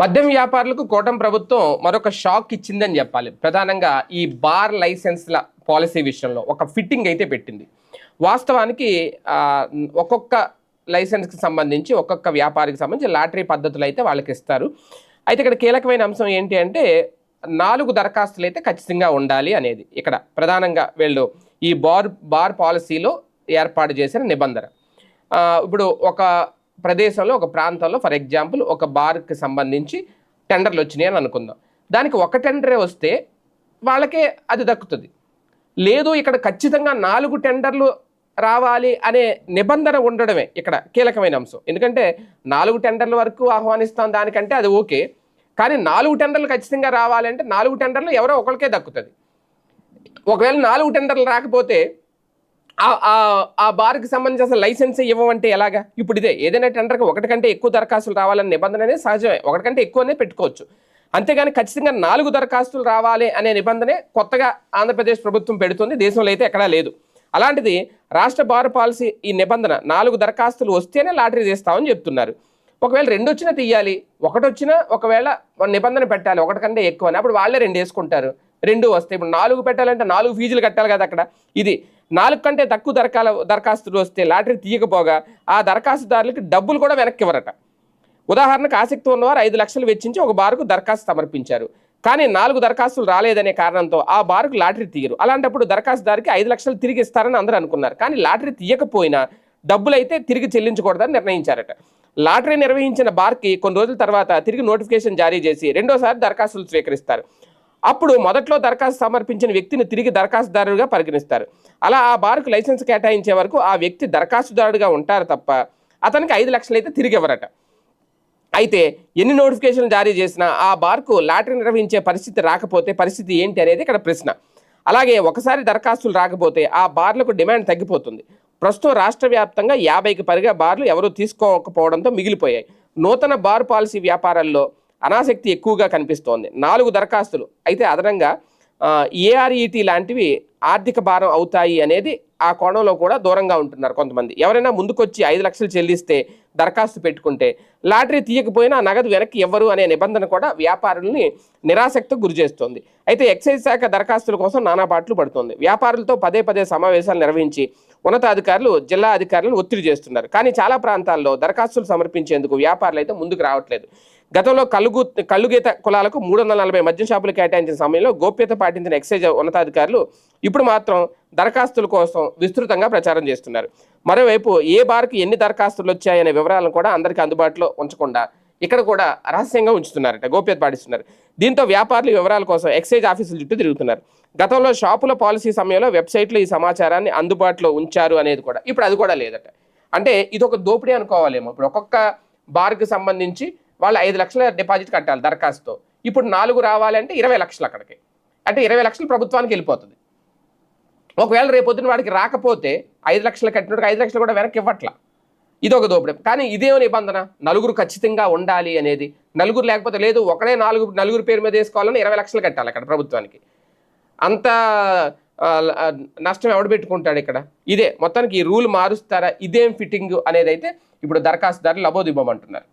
మద్యం వ్యాపారులకు కోటం ప్రభుత్వం మరొక షాక్ ఇచ్చిందని చెప్పాలి. ప్రధానంగా ఈ బార్ లైసెన్స్ల పాలసీ విషయంలో ఒక ఫిట్టింగ్ అయితే పెట్టింది. వాస్తవానికి ఒక్కొక్క లైసెన్స్కి సంబంధించి ఒక్కొక్క వ్యాపారికి సంబంధించి లాటరీ పద్ధతులు అయితే వాళ్ళకి ఇస్తారు. అయితే ఇక్కడ కీలకమైన అంశం ఏంటి అంటే నాలుగు దరఖాస్తులు అయితే ఖచ్చితంగా ఉండాలి అనేది. ఇక్కడ ప్రధానంగా వీళ్ళు ఈ బార్ బార్ పాలసీలో ఏర్పాటు చేసిన నిబంధన. ఇప్పుడు ఒక ప్రదేశంలో ఒక ప్రాంతంలో ఫర్ ఎగ్జాంపుల్ ఒక బార్కి సంబంధించి టెండర్లు వచ్చినాయి అని అనుకుందాం. దానికి ఒక టెండరే వస్తే వాళ్ళకే అది దక్కుతుంది. లేదు ఇక్కడ ఖచ్చితంగా నాలుగు టెండర్లు రావాలి అనే నిబంధన ఉండడమే ఇక్కడ కీలకమైన అంశం. ఎందుకంటే నాలుగు టెండర్ల వరకు ఆహ్వానిస్తాం దానికంటే అది ఓకే. కానీ నాలుగు టెండర్లు ఖచ్చితంగా రావాలంటే నాలుగు టెండర్లు ఎవరో ఒకరికే దక్కుతుంది. ఒకవేళ నాలుగు టెండర్లు రాకపోతే ఆ- బార్కి సంబంధించి అసలు లైసెన్స్ ఇవ్వమంటే ఎలాగా? ఇప్పుడు ఇదే ఏదైనా టెండర్కి ఒకటి కంటే ఎక్కువ దరఖాస్తులు రావాలనే నిబంధన అనేది సహజమే. ఒకటి కంటే ఎక్కువనే పెట్టుకోవచ్చు. అంతేగాని ఖచ్చితంగా నాలుగు దరఖాస్తులు రావాలి అనే నిబంధనే కొత్తగా ఆంధ్రప్రదేశ్ ప్రభుత్వం పెడుతుంది. దేశంలో అయితే ఎక్కడా లేదు. అలాంటిది రాష్ట్ర బార్ పాలసీ ఈ నిబంధన నాలుగు దరఖాస్తులు వస్తేనే లాటరీ తీస్తామని చెప్తున్నారు. ఒకవేళ రెండు వచ్చినా తీయాలి ఒకటి వచ్చినా ఒకవేళ నిబంధన పెట్టాలి ఒకటి కంటే ఎక్కువ అని. అప్పుడు వాళ్ళే రెండు వేసుకుంటారు. రెండు వస్తాయి. ఇప్పుడు నాలుగు పెట్టాలంటే నాలుగు ఫీజులు కట్టాలి కదా అక్కడ. ఇది నాలుగు కంటే తక్కువ దరఖాల దరఖాస్తులు వస్తే లాటరీ తీయకపోగా ఆ దరఖాస్తుదారులకి డబ్బులు కూడా వెనక్కి ఇవ్వరట ఉదాహరణకు ఆసక్తి ఉన్నవారు ఐదు లక్షలు వెచ్చించి ఒక బారుకు దరఖాస్తు సమర్పించారు. కానీ నాలుగు దరఖాస్తులు రాలేదనే కారణంతో ఆ బారుకు లాటరీ తీయరు. అలాంటప్పుడు దరఖాస్తుదారికి ఐదు లక్షలు తిరిగి ఇస్తారని అందరూ అనుకున్నారు. కానీ లాటరీ తీయకపోయినా డబ్బులు అయితే తిరిగి చెల్లించకూడదని నిర్ణయించారట. లాటరీ నిర్వహించిన బార్కి కొన్ని రోజుల తర్వాత తిరిగి నోటిఫికేషన్ జారీ చేసి రెండోసారి దరఖాస్తులు స్వీకరిస్తారు. అప్పుడు మొదట్లో దరఖాస్తు సమర్పించిన వ్యక్తిని తిరిగి దరఖాస్తుదారుడిగా పరిగణిస్తారు. అలా ఆ బార్కు లైసెన్స్ కేటాయించే వరకు ఆ వ్యక్తి దరఖాస్తుదారుడిగా ఉంటారు తప్ప అతనికి ఐదు లక్షలు అయితే తిరిగి ఇవ్వరట. అయితే ఎన్ని నోటిఫికేషన్లు జారీ చేసినా ఆ బార్కు లాటరీ నిర్వహించే పరిస్థితి రాకపోతే పరిస్థితి ఏంటి అనేది ఇక్కడ ప్రశ్న. అలాగే ఒకసారి దరఖాస్తులు రాకపోతే ఆ బార్లకు డిమాండ్ తగ్గిపోతుంది. ప్రస్తుతం రాష్ట్ర వ్యాప్తంగా యాభైకి పైగా బార్లు ఎవరూ తీసుకోకపోవడంతో మిగిలిపోయాయి. నూతన బార్ పాలసీ వ్యాపారాల్లో అనాసక్తి ఎక్కువగా కనిపిస్తోంది. నాలుగు దరఖాస్తులు. అయితే అదనంగా ఏఆర్ఈటీ లాంటివి ఆర్థిక భారం అవుతాయి అనేది ఆ కోణంలో కూడా దూరంగా ఉంటున్నారు కొంతమంది. ఎవరైనా ముందుకొచ్చి ఐదు లక్షలు చెల్లిస్తే దరఖాస్తు పెట్టుకుంటే లాటరీ తీయకపోయినా నగదు వెనక్కి ఇవ్వరు అనే నిబంధన కూడా వ్యాపారుల్ని నిరాసక్తికి గురి చేస్తోంది. అయితే ఎక్సైజ్ శాఖ దరఖాస్తుల కోసం నానా పాటలు పడుతోంది. వ్యాపారులతో పదే పదే సమావేశాలు నిర్వహించి ఉన్నతాధికారులు జిల్లా అధికారులను ఒత్తిడి చేస్తున్నారు. కానీ చాలా ప్రాంతాల్లో దరఖాస్తులు సమర్పించేందుకు వ్యాపారులు అయితే ముందుకు రావట్లేదు. గతంలో కలుగు కళ్ళుగీత కులాలకు మూడు వందల నలభై మద్యం షాపులు కేటాయించిన సమయంలో గోప్యత పాటించిన ఎక్సైజ్ ఉన్నతాధికారులు ఇప్పుడు మాత్రం దరఖాస్తుల కోసం విస్తృతంగా ప్రచారం చేస్తున్నారు. మరోవైపు ఏ బార్కి ఎన్ని దరఖాస్తులు వచ్చాయనే వివరాలను కూడా అందరికీ అందుబాటులో ఉంచకుండా ఇక్కడ కూడా రహస్యంగా ఉంచుతున్నారట గోప్యత పాటిస్తున్నారు. దీంతో వ్యాపారుల వివరాల కోసం ఎక్సైజ్ ఆఫీసుల చుట్టూ తిరుగుతున్నారు. గతంలో షాపుల పాలసీ సమయంలో వెబ్సైట్లో ఈ సమాచారాన్ని అందుబాటులో ఉంచారు అనేది కూడా ఇప్పుడు అది కూడా లేదట. అంటే ఇది ఒక దోపిడీ అనుకోవాలేమో ఇప్పుడు ఒక్కొక్క బార్కి సంబంధించి వాళ్ళు ఐదు లక్షల డిపాజిట్ కట్టాలి దరఖాస్తుతో. ఇప్పుడు నాలుగు రావాలంటే ఇరవై లక్షలు అక్కడికి. అంటే ఇరవై లక్షలు ప్రభుత్వానికి వెళ్ళిపోతుంది. ఒకవేళ రేపొద్దున వాడికి రాకపోతే ఐదు లక్షలు కట్టినట్టు ఐదు లక్షలు కూడా వెనక్కి ఇవ్వట్లా. ఇది ఒక దోపిడీ. కానీ ఇదేమో నిబంధన? నలుగురు ఖచ్చితంగా ఉండాలి అనేది. నలుగురు లేకపోతే లేదు ఒకడే నాలుగు నలుగురు పేరు మీద వేసుకోవాలని ఇరవై లక్షలు కట్టాలి అక్కడ ప్రభుత్వానికి. అంత నష్టం ఎవడు పెట్టుకుంటాడు ఇక్కడ? ఇదే. మొత్తానికి ఈ రూల్ మారుస్తారా? ఇదేం ఫిట్టింగ్ అనేది అయితే ఇప్పుడు దరఖాస్తుదారులు లబోదిబ్బమంటున్నారు